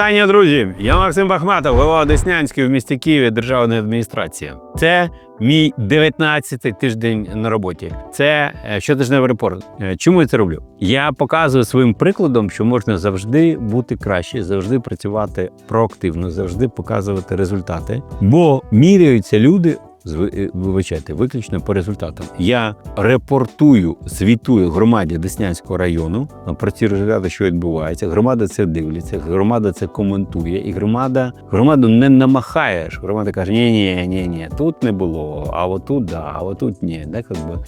Вітання, друзі! Я Максим Бахматов, голова Деснянської в місті Києві державної адміністрації. Це мій 19-й тиждень на роботі. Це е, щотижневий репорт. Е, Чому я це роблю? Я показую своїм прикладом, що можна завжди бути краще, завжди працювати проактивно, завжди показувати результати, бо міряються люди. Е, Вибачайте, виключно по результатам. Я репортую, звітую громаді Деснянського району про ці результати, що відбувається. Громада це дивиться, громада це коментує, і громада громаду не намахаєш. Громада каже: ні, ні, ні, ні, тут не було, а отут да, а отут ні. Так,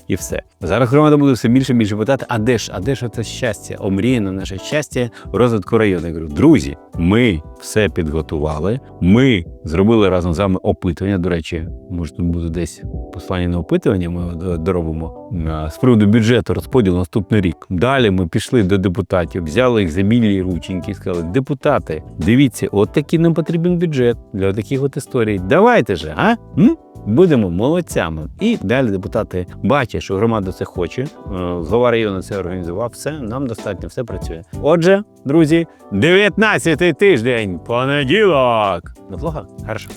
і все. Зараз громада буде все більше і більше питати: а де ж, а де ж це щастя? Омріяне наше щастя розвитку району. Я говорю, друзі, ми все підготували. Ми зробили разом з вами опитування. До речі, може тут буде десь послання на опитування. Ми доробимо з приводу бюджету розподілу наступний рік. Далі ми пішли до депутатів, взяли їх за мілі рученьки і сказали: депутати, дивіться, от такий нам потрібен бюджет для таких от історій. Давайте же, а? М? Будемо молодцями. І далі депутати бачать, що громада це хоче. е, Голова району це організував. Все, нам достатньо, все працює. Отже, друзі, 19-й тиждень, понеділок. Неплохо? Хорошо.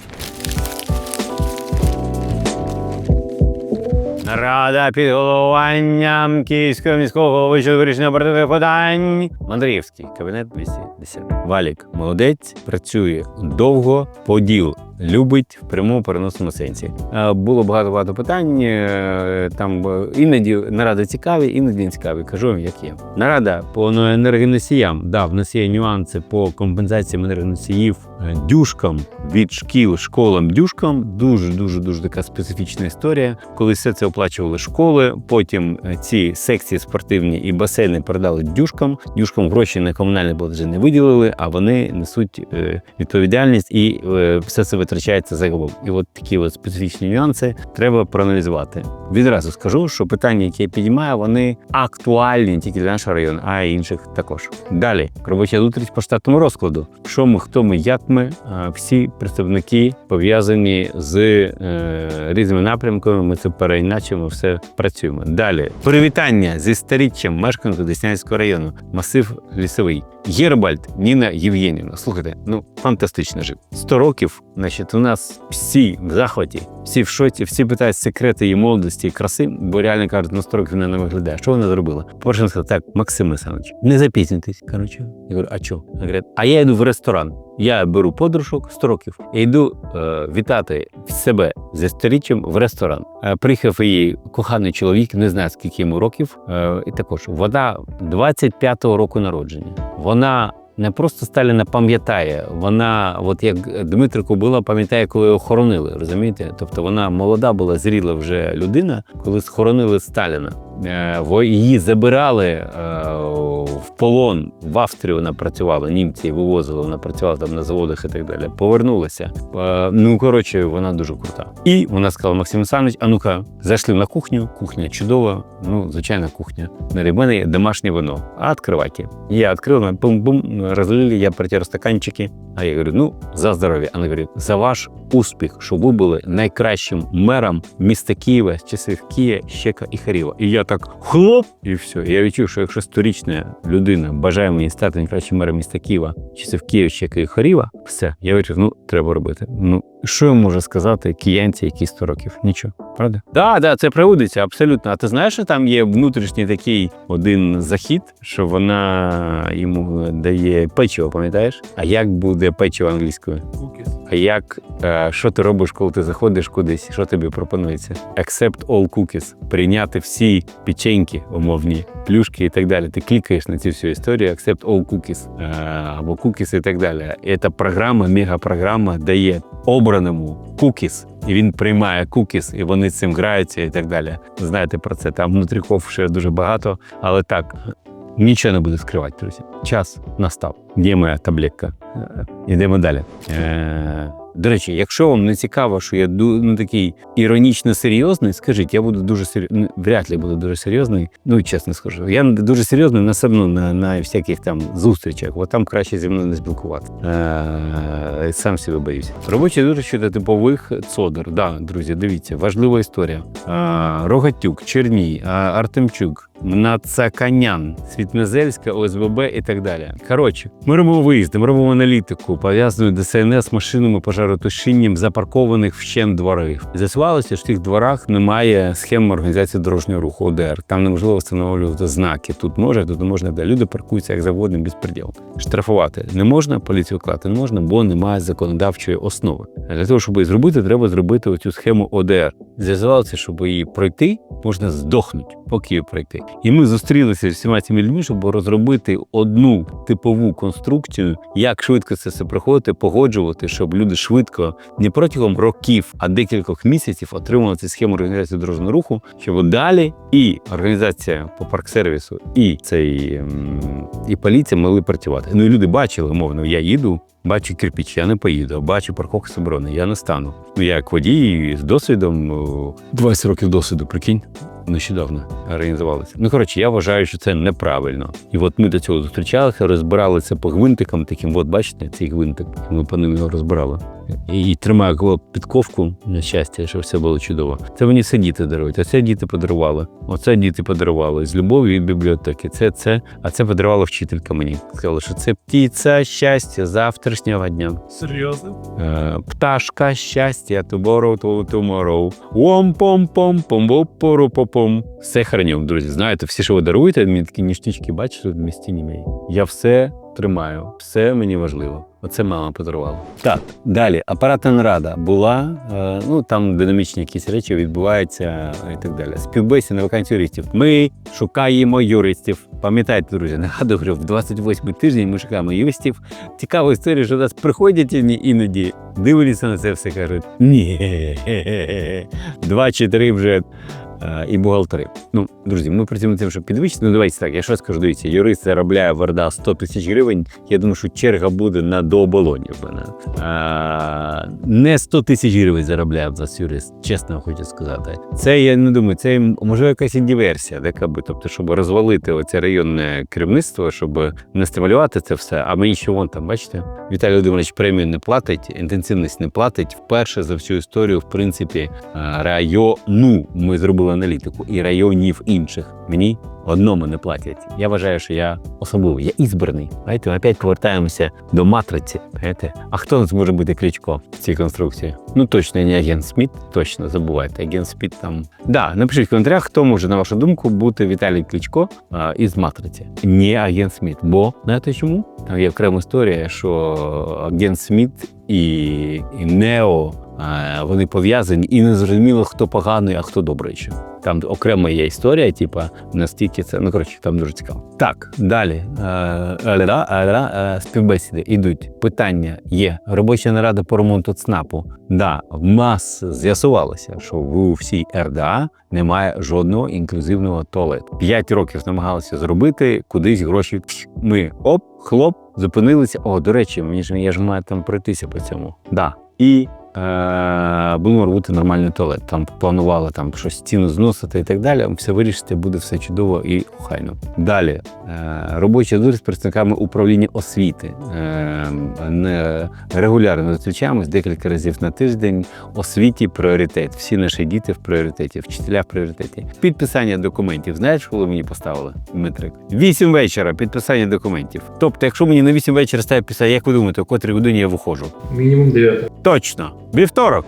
Нарада під головуванням Київського міського голови щодо вирішення обертових подань. Мандрівський кабінет 210. Валік молодець, працює довго, поділ. Любить в прямому переносному сенсі. Е, Було багато багато питань. е, Там іноді наради цікаві, іноді не цікаві. Кажу вам, як є. Нарада по енергоносіям. Да, в нас є нюанси по компенсаціям енергоносіїв е, дюшкам від шкіл, школам, дюшкам. Дуже дуже дуже така специфічна історія. Коли все це оплачували школи, потім ці секції спортивні і басейни передали дюшкам. Дюшкам гроші на комунальне платежі не виділили, а вони несуть відповідальність і все це витрачається загалом. І от такі от специфічні нюанси треба проаналізувати. Відразу скажу, що питання, які я підіймаю, вони актуальні тільки для нашого району, а й інших також. Далі робоча зустріч по штатному розкладу. Що ми, хто ми, як ми, всі представники пов'язані з е, різними напрямками. Ми це переіначимо, все працюємо. Далі привітання зі старіччям мешканця Деснянського району, масив лісовий. Єрбальд Ніна Євгенівна. Слухайте, ну фантастично жив. 100 років, значить, у нас всі в захваті, всі в шоці, всі питають секрети її молодості і краси, бо реально кажуть, на 100 вона не виглядає. Що вона зробила? По-перше, вона сказала, так, Максим Олександрович, не запізнюйтесь. Коротше, я говорю, а чого? Вона говорить, а я йду в ресторан. Я беру подружок 100 років і йду е, вітати себе зі сторіччям в ресторан. Е, приїхав її коханий чоловік, не знаю скільки йому років. Е, і також вона 25-го року народження. Вона не просто Сталіна пам'ятає, вона, от як Дмитро була, пам'ятає, коли його хоронили. Розумієте? Тобто вона молода була, зріла вже людина, коли схоронили Сталіна. Е, Її забирали е, в полон в Австрію. Вона німці вивозили, вона працювала там на заводах і так далі. Повернулася. Е, Ну коротше, вона дуже крута. І вона сказала: Максим Олександрович, а ну-ка, зайшли на кухню. Кухня чудова. Ну, звичайна кухня. На мене є домашнє вино. А відкривайте. Я відкрив, вона бум-бум, розлили, я протер стаканчики. А я говорю, ну, за здоров'я. Вона говорить, за ваш успіх, щоб ви були найкращим мером міста Києва з часів Кія, Щека і Харіва. І я так хлоп, і все. Я відчув, що якщо сторічна людина бажає мені стати найкращим мером міста Києва, часів Києва, Щека і Харіва, все. Я вирішив, ну, треба робити. Ну, що я можу сказати киянці, які 100 років? Нічого, правда? Так, да, це проводиться, абсолютно. А ти знаєш, що там є внутрішній такий один захід, що вона йому дає печиво, пам'ятаєш? А як буде печиво англійською? А як е, що ти робиш, коли ти заходиш кудись? Що тобі пропонується? Accept all cookies. Прийняти всі печеньки, умовні, плюшки і так далі. Ти клікаєш на цю всю історію, accept all cookies е, або cookies і так далі. І ця програма, мегапрограма дає обраному cookies, і він приймає cookies, і вони з цим граються і так далі. Знаєте про це. Там внутріков ще дуже багато, але так. Нічого не буду скривати, друзі. Час настав. Де моя таблетка? Е, Йдемо далі. Е, до речі, якщо вам не цікаво, що я ну, такий іронічно серйозний, скажіть, я буду дуже серйозний, вряд ли буду дуже серйозний. Ну, чесно скажу. Я дуже серйозний на ну, на, на всяких там зустрічах, бо там краще зі мною не спілкуватися. Е, сам себе боюся. Робочі зустрічі щодо типових цодер. Да, друзі, дивіться, важлива історія. Е, Рогатюк, Черній, Артемчук, Нацаканян, Світмезельська, ОСББ і так далі. Коротше, ми робимо виїзди, ми робимо аналітику, пов'язану ДСНС машинами пожаротушінням запаркованих вщент дворів. З'ясувалося, що в тих дворах немає схем організації дорожнього руху ОДР. Там неможливо встановлювати знаки. Тут може, тут не можна, де люди паркуються як завгодно безпреділ. Штрафувати не можна, поліцію клати не можна, бо немає законодавчої основи. А Для того, щоб її зробити, треба зробити оцю схему ОДР. З'ясувалося, щоб її пройти, можна здохнути, поки її пройти. І ми зустрілися з всіма цими людьми, щоб розробити одну типову конструкцію, як швидко це все проходити, погоджувати, щоб люди швидко не протягом років, а декількох місяців отримали цю схему організації дорожнього руху, щоб далі і організація по парксервісу, і цей ем, і поліція могли працювати. Ну і люди бачили, мовно, я їду. Бачу кирпіч, я не поїду. Бачу парковку з оборони, я не стану. Ну, я як водій з досвідом, о, 20 років досвіду, прикинь, нещодавно організувалися. Ну, коротше, я вважаю, що це неправильно. І от ми до цього зустрічалися, розбирали це по гвинтикам, таким, от бачите, цей гвинтик. Ми по ним його розбирали. І, тримаю підковку на щастя, щоб все було чудово. Це мені все діти дарують. Оце діти подарували. Оце діти подарували з любов'ю від бібліотеки. Це це, а це подарувала вчителька мені. Сказала, що це птиця щастя завтрашнього дня. Серйозно? Е, пташка щастя, tomorrow, tomorrow. Ом пом пом пом пору попом. Все храню, друзі. Знаєте, всі, що ви даруєте, мені такі ніштячки, бачите, тут в місті мої. Я все тримаю, все мені важливо. Оце мама подарувала. Так, далі. Апаратна нарада була. е, ну там динамічні якісь речі відбуваються і так далі. Співбесід на вакансію юристів. Ми шукаємо юристів. Пам'ятайте, друзі, нагадую, говорю, в 28 тиждень ми шукаємо юристів. Цікава історія, що до нас приходять іноді, дивляться на це все кажуть: ні, два чи три вже. Е, І бухгалтери. Ну, друзі, ми працюємо над тим, щоб підвищити. Ну, давайте так, я що скажу, дивіться, юрист заробляє Варда 100 тисяч гривень. Я думаю, що черга буде на дооболоні в мене. А, не 100 тисяч гривень заробляє в юрист, чесно хочу сказати. Це я не думаю, це може якась інdiверсія, така би, тобто, щоб розвалити оце районне керівництво, щоб не стимулювати це все. А мені що вон там, бачите, Віталій Володимирович премію не платить, інтенсивність не платить. Вперше за всю історію, в принципі, району ми зробили аналітику і районів інших. Мені одному не платять. Я вважаю, що я особливий, я ізбраний. Знаєте, ми опять повертаємося до матриці. Знаєте? А хто нас може бути Кличко в цій конструкції? Ну точно не агент Сміт, точно забувайте. Агент Сміт там. Да, напишіть в коментарях, хто може, на вашу думку, бути Віталій Кличко а, із матриці. Не агент Сміт. Бо знаєте чому? Там є окрема історія, що агент Сміт і, і Нео. А, Вони пов'язані і не зрозуміло, хто поганий, а хто добрий. Там окрема є історія, типа настільки це. Ну коротше, там дуже цікаво. Так, далі Е, е, співбесіди йдуть. Питання є. Робоча нарада по ремонту ЦНАПу. Да, в нас з'ясувалося, що в всій РДА немає жодного інклюзивного туалету. П'ять років намагалися зробити кудись гроші. Ми оп, хлоп, зупинилися. О, до речі, мені ж я ж маю там пройтися по цьому. Да. І е, будемо робити нормальний туалет. Там планували там щось стіну зносити і так далі. Все вирішити, буде все чудово і охайно. Далі е, робоча дуже з представниками управління освіти. Е, не регулярно зустрічаємось декілька разів на тиждень. Освіті пріоритет. Всі наші діти в пріоритеті, вчителя в пріоритеті. Підписання документів. Знаєш, коли мені поставили Дмитрик? Вісім вечора підписання документів. Тобто, якщо мені на вісім вечора ставить писати, як ви думаєте, о котрій годині я виходжу? Мінімум 9. Точно, вівторок.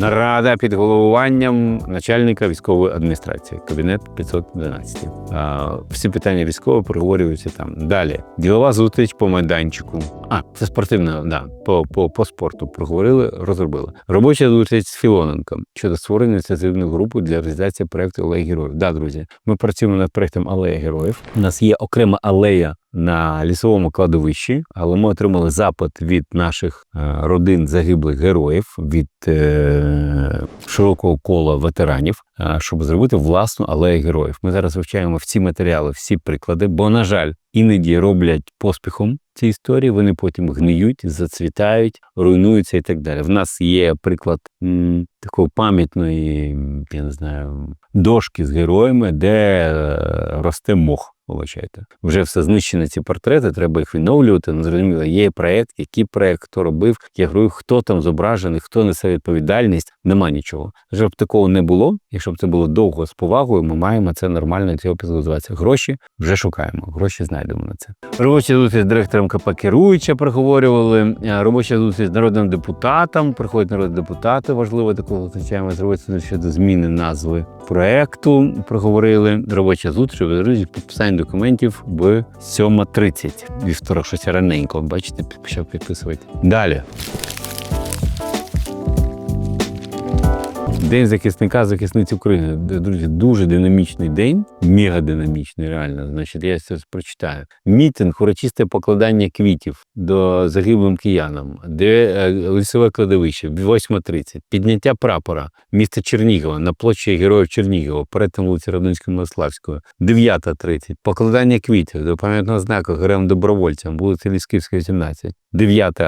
Нарада під головуванням начальника військової адміністрації, кабінет 512. А, всі питання військового проговорюються там. Далі ділова зустріч по майданчику. А, це спортивна, да, по, по, по спорту проговорили, розробили. Робоча зустріч з Філоненком щодо створення ініціативної групи для реалізації проекту Алея Героїв. Да, друзі, ми працюємо над проектом Алея Героїв. У нас є окрема алея на лісовому кладовищі, але ми отримали запит від наших е, родин загиблих героїв, від е, широкого кола ветеранів, е, щоб зробити власну алею героїв. Ми зараз вивчаємо всі матеріали, всі приклади, бо, на жаль, іноді роблять поспіхом ці історії, вони потім гниють, зацвітають, руйнуються і так далі. В нас є приклад такої пам'ятної, я не знаю, дошки з героями, де росте мох. Вибачайте. Вже все знищені ці портрети, треба їх відновлювати. Ну, зрозуміло, є проект, який проект, хто робив, я говорю, хто там зображений, хто несе відповідальність, нема нічого. Щоб такого не було, якщо б це було довго з повагою, ми маємо це нормально цього підготуватися. Гроші вже шукаємо, гроші знайдемо на це. Робоча зустріч з директором КП керуюча проговорювали. е, Робоча зустріч з народним депутатом. Приходять народні депутати. Важливо таку зустрічаємо зробити щодо зміни назви проекту. Проговорили. Робоча зустріч друзі, підписання документів в 7.30. Вівторок щось раненько. Бачите, почав підписувати. Далі. День захисника захисниць України. Друзі, дуже динамічний день, мега динамічний, реально. Значить, я це прочитаю. Мітинг, урочисте покладання квітів до загиблим киянам, де е, лісове кладовище, 8.30. Підняття прапора міста Чернігова на площі Героїв Чернігова, перетин вулиці Радонської Милославської, 9.30. Покладання квітів до пам'ятного знаку героям добровольцям, вулиці Лісківська, 18. 9,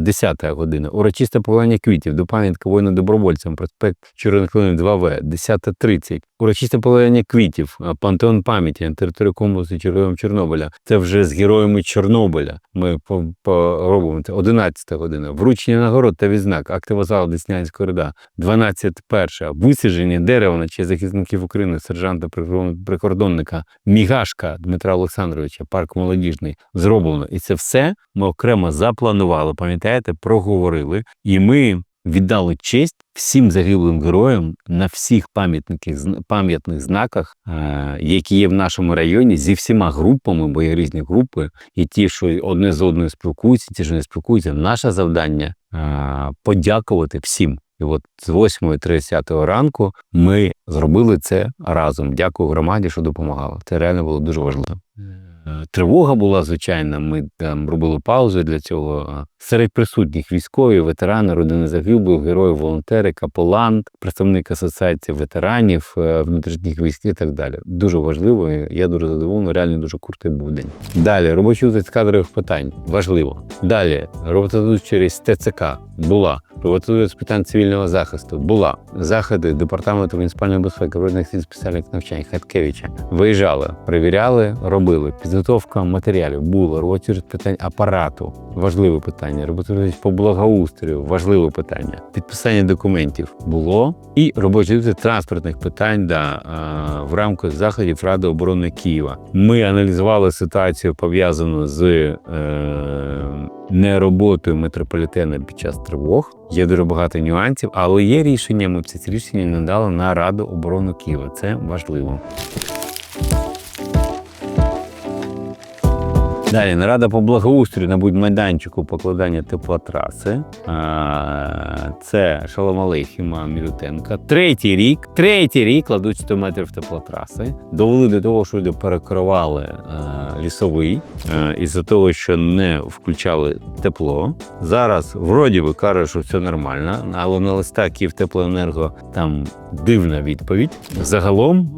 10 година. Урочисте покладання квітів до пам'ятка воїнам-добровольцям, проспект Червоних Клинів 2В, 10.30. Урочисте покладання квітів, пантеон пам'яті на території комплексу Героям Чорнобиля. Це вже з героями Чорнобиля. Ми по- поробимо це. 11 година. Вручення нагород та відзнак. Актива залу Деснянського ряда. 12.1. Висадження дерева на честь захисників України, сержанта прикордон- прикордонника Мігашка Дмитра Олександровича, парк молодіжний, зроблено. І це все ми окремо запланували. Пам'ятаєте, проговорили. І ми віддали честь всім загиблим героям на всіх пам'ятниках пам'ятних знаках, е, які є в нашому районі, зі всіма групами, бо є різні групи, і ті, що одне з одною спілкуються, ті, що не спілкуються. Наше завдання е, подякувати всім. І от з 8.30 ранку ми зробили це разом. Дякую громаді, що допомагала. Це реально було дуже важливо. Е, Тривога була звичайна. Ми там робили паузу для цього. Серед присутніх військові, ветерани, родини загиблих, герої, волонтери, капелан, представник асоціації ветеранів е, внутрішніх військ і так далі. Дуже важливо. Я дуже задоволений. Реально дуже крутий був день. Далі робочий з кадрових питань. Важливо. Далі робота через ТЦК була. Робота з питань цивільного захисту була. Заходи департаменту муніципальної безпеки природних сил спеціальних навчань Хаткевича виїжджали, перевіряли, робили. Підготовка матеріалів була. Робота з питань апарату важливе питання. Робота по благоустрою важливе питання. Підписання документів було і робочі транспортних питань да, в рамках заходів Ради оборони Києва. Ми аналізували ситуацію пов'язану з е, нероботою митрополітена під час тривог. Є дуже багато нюансів, але є рішення. Ми ці рішення надали на Раду оборони Києва. Це важливо. Далі нарада по благоустрою на будь-майданчику покладання теплотраси. Це Шалом Алейхіма Мілютенка. Третій рік, третій рік кладуть 100 метрів теплотраси. Довели до того, що люди перекривали е, лісовий е, із-за того, що не включали тепло. Зараз вроді би каже, що все нормально, але на листа Київтеплоенерго там дивна відповідь. Загалом.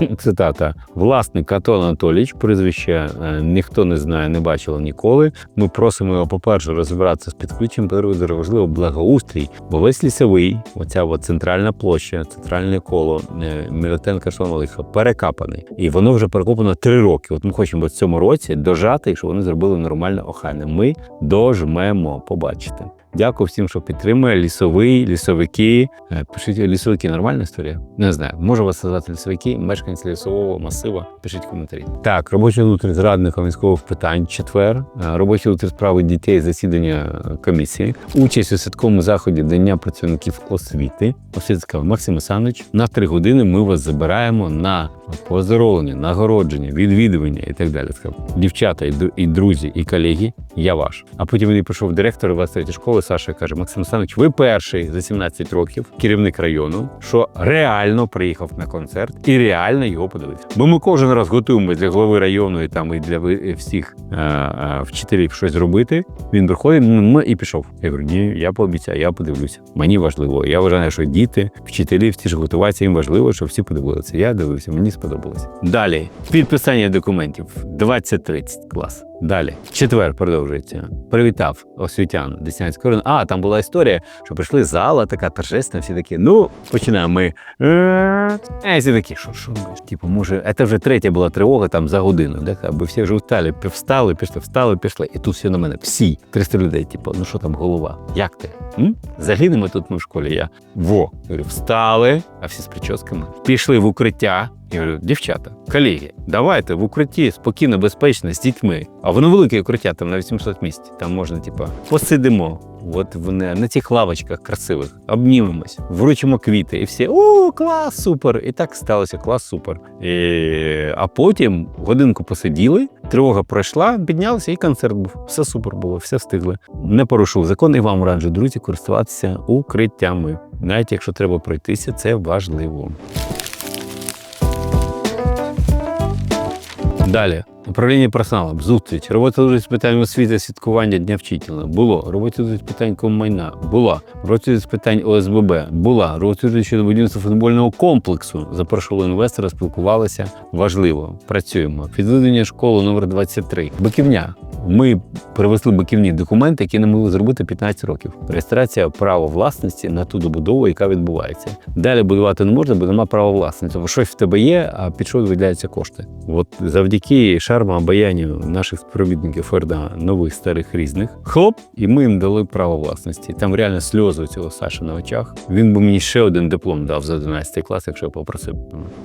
Цитата: власник Ато Анатолійович, прізвище е, ніхто не знає, не бачив ніколи. Ми просимо його, по-перше, розібратися з підключенням, дуже важливо благоустрій, бо весь лісовий, оця от центральна площа, центральне коло е, Мілютенка Шомалиха перекапаний. І воно вже перекопано три роки. От ми хочемо в цьому році дожати, щоб вони зробили нормальне охайне. Ми дожмемо, побачите. Дякую всім, що підтримує. Лісовий, лісовики. Е, Пишіть лісовики, нормальна історія? Не знаю. Можу вас сказати лісовики, мешканці лісового масива. Пишіть коментарі. Так, робочий зустріч з радником військових питань. Четвер. Е, Робочий зустріч справи дітей, засідання е, комісії. Участь у святковому заході Дня працівників освіти. Освітська Максим Олександрович. На три години ми вас забираємо на поздоровлення, нагородження, відвідування і так далі. Дівчата і друзі, і колеги, я ваш. А потім він пішов директор 23 школи. Саша каже: Максим Олександрович, ви перший за 17 років керівник району, що реально приїхав на концерт і реально його подивився. Бо ми кожен раз готуємося для голови району і там і для всіх е, е, вчителів щось зробити. Він приходить м, і пішов. Я говорю, ні, я пообіцяю, я подивлюся. Мені важливо. Я вважаю, що діти, вчителі, всі ж готуватися, їм важливо, щоб всі подивилися. Я дивився, мені сподобалося. Далі підписання документів 20-30. Клас. Далі. Четвер продовжується. Привітав освітян Деснянського району. А, там була історія, що прийшли зала, така торжественна, всі такі. Ну, починаємо ми. Е, всі такі, що, що, типу, може, це вже третя була тривога там за годину, да? аби всі вже встали, встали, пішли, встали, пішли. І тут всі на мене. Всі 300 людей, типу, ну що там голова? Як ти? М? Загинемо тут ми в школі. Я во. Встали, а всі з прическами. Пішли в укриття. Я говорю, дівчата, колеги, давайте в укритті спокійно, безпечно з дітьми. А воно велике укриття, там на 800 місць. Там можна, типу, посидимо. От вони на цих лавочках красивих, обнімемось, вручимо квіти, і всі о, клас, супер! І так сталося, клас, супер. І, а потім годинку посиділи, тривога пройшла, піднялися, і концерт був. Все супер було, все встигли. Не порушив закон, і вам раджу, друзі, користуватися укриттями. Навіть якщо треба пройтися, це важливо. Далі. Управління персоналом, зустріч, робота з питань освіти, святкування Дня вчителя. Було. Робота з питань коммайна. Була. Робота з питань ОСББ. Була. Робота щодо будівництва футбольного комплексу. Запрошували інвестора, спілкувалися. Важливо. Працюємо. Підведення школи номер 23. Биківня. Ми привезли биківні документи, які не могли зробити 15 років. Реєстрація права власності на ту добудову, яка відбувається. Далі будувати не можна, бо немає права власності. Бо щось в тебе є, а під що виділяються кошти. От завдяки шарму обаянню наших співробітників Форда нових старих різних. Хлоп, і ми їм дали право власності. Там реально сльози у цього Саші на очах. Він би мені ще один диплом дав за 11 клас, якщо попросив.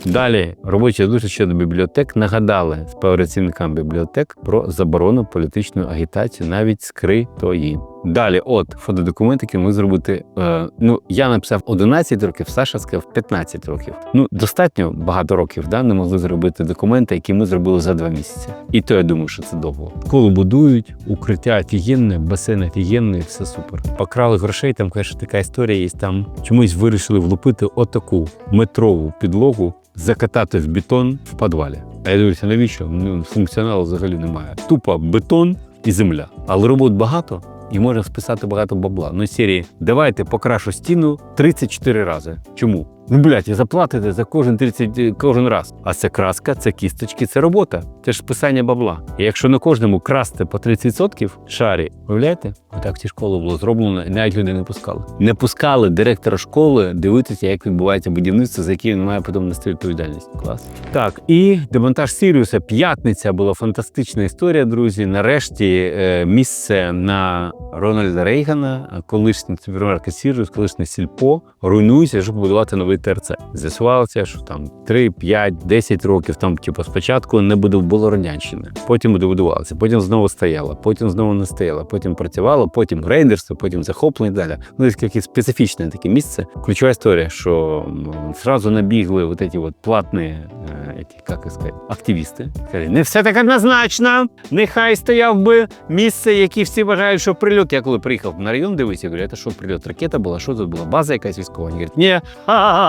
Далі робоча зустріч щодо бібліотек нагадали співпрацівникам бібліотек про заборону політичної агітації, навіть скритої. Далі, от фотодокумент, який ми зробити. Е, ну я написав 11 років, Саша сказав 15 років. Ну достатньо багато років, да, не могли зробити документи, які ми зробили за два місяці. І то я думаю, що це довго. Школу будують, укриття офігенне, басейн офігенний, все супер. Покрали грошей. Там, конечно, така історія є. Там чомусь вирішили влупити отаку метрову підлогу, закатати в бетон в підвалі. А я дивлюся, навіщо? Ну, функціоналу взагалі немає. Тупо бетон і земля. Але робот багато. І можна списати багато бабла. Ну, серії, давайте покрашу стіну 34 рази. Чому? Ну, блядь, і заплатите за кожен 30, кожен раз. А це краска, це кісточки, це робота. Це ж списання бабла. І якщо на кожному красти по 30% шарі, уявляєте? Отак ці школи було зроблено, і навіть люди не пускали. Не пускали директора школи дивитися, як відбувається будівництво, за яке він має потім нести відповідальність. Клас. Так, і демонтаж Сіріуса. П'ятниця була фантастична історія, друзі. Нарешті е, місце на Рональда Рейгана, колишній супермаркет Сіріус, колишнє сільпо, руйнується, щоб будувати новий ТРЦ. З'ясувалося, що там 3, 5, 10 років там, типу, спочатку не було радянщини, потім добудувалося, потім знову стояло, потім знову не стояло, потім працювало, потім рейдерство, потім захоплення і далі. Ну, якесь специфічне таке місце. Ключова історія, що м, зразу набігли вот эти вот платні, е, як сказати, активісти. Сказали, не все так однозначно. Нехай стояв би місце, яке всі вважають, що прильот. Я коли приїхав на район, дивився, я говорю, це що прильот? Ракета була, що тут була? База якась військова. Вони говорять, ні,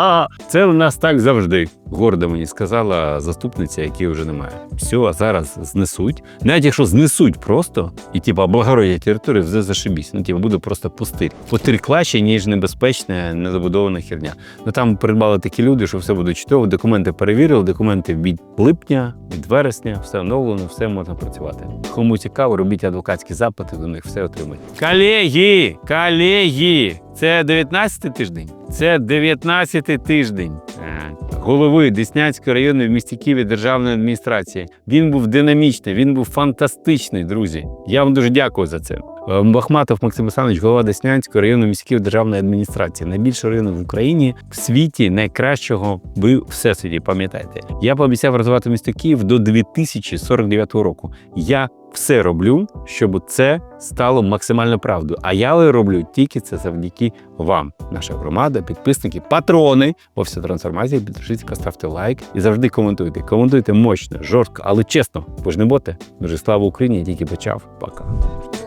ха-ха-ха, це у нас так завжди. Гордо мені сказала заступниця, якої вже немає. Все, зараз знесуть. Навіть якщо знесуть просто і типу облагородять територію, вже зашибісь. Ну, типу, буде просто пустир. Пустир краще, ніж небезпечна, незабудована херня. Ну там придбали такі люди, що все буде чудово. Документи перевірили, документи від липня, від вересня, все оновлено, все можна працювати. Кому цікаво, робіть адвокатські запити, до них все отримають. Колеги, колеги, це 19 тиждень. Це 19 тиждень. Голови Деснянської районної в місті Києві державної адміністрації. Він був динамічний, він був фантастичний, друзі. Я вам дуже дякую за це. Е, Бахматов Максим Олександрович, голова Деснянської районної міської державної адміністрації. Найбільший район в Україні в світі найкращого ви всесвіті, пам'ятаєте. Я пообіцяв розвивати місто Київ до 2049 року. Я все роблю, щоб це стало максимально правдою. А я роблю тільки це завдяки вам, наша громада, підписники, патрони. Всій трансформації підпишіться, ставте лайк і завжди коментуйте. Коментуйте мощно, жорстко, але чесно. Ви ж не боте. Дуже слава Україні, я тільки почав. Пока.